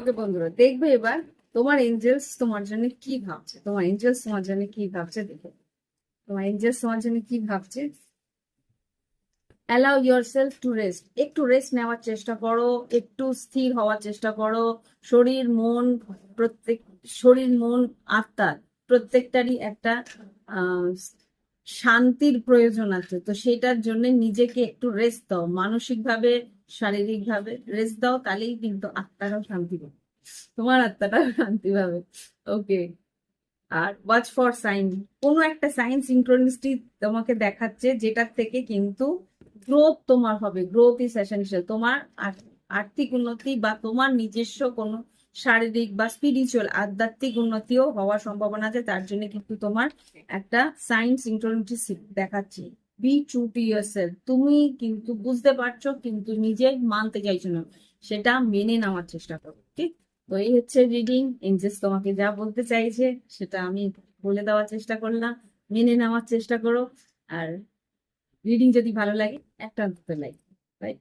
ওকে বন্ধুরা, দেখবে এবার তোমার এঞ্জেলস তোমার জন্য কি ভাবছে? তোমার এঞ্জেলস তোমার জন্য কি ভাবছে তোমার এঞ্জেলস তোমার জন্য কি ভাবছে? Allow yourself to rest একটু রেস্ট নেওয়ার চেষ্টা করো, একটু স্থির হওয়ার চেষ্টা করো। শরীর, মন, প্রত্যেক, শরীর, মন আত্মা প্রত্যেকটারই একটা শান্তির প্রয়োজন আছে, তো সেটার জন্য নিজেকে একটু রেস্ট দাও, মানসিকভাবে, শারীরিকভাবে রেস্ট দাও, তাহলেই কিন্তু আত্মাটাও শান্তি পাবে। তোমার আত্মাটাও শান্তি পাবে। ওকে আর ওয়াচ ফর সাইন কোনো একটা সাইন সিনক্রোনিসিটি তোমাকে দেখাচ্ছে যেটার থেকে কিন্তু গ্রোথ তোমার হবে গ্রোথ ইজ এসেনশিয়াল তোমার আর্থিক উন্নতি বা তোমার নিজস্ব কোনো শারীরিক বা স্পিরিচুয়াল আধ্যাত্মিক উন্নতিও হওয়ার সম্ভাবনা আছে, তার জন্য কিন্তু তোমার একটা সাইন সিনক্রোনিসিটি দেখাচ্ছি। বি ট্রু টু ইয়ারসেলফ তুমি কিন্তু বুঝতে পারছ, কিন্তু নিজে মানতে চাইছো না, সেটা মেনে নেওয়ার চেষ্টা করো ঠিক তো এই হচ্ছে রিডিং এঞ্জেলস তোমাকে যা বলতে চাইছে, সেটা আমি বলে দেওয়ার চেষ্টা করলাম, মেনে নেওয়ার চেষ্টা করো। আর রিডিং যদি ভালো লাগে, একটা অন্তত লাইক রাইট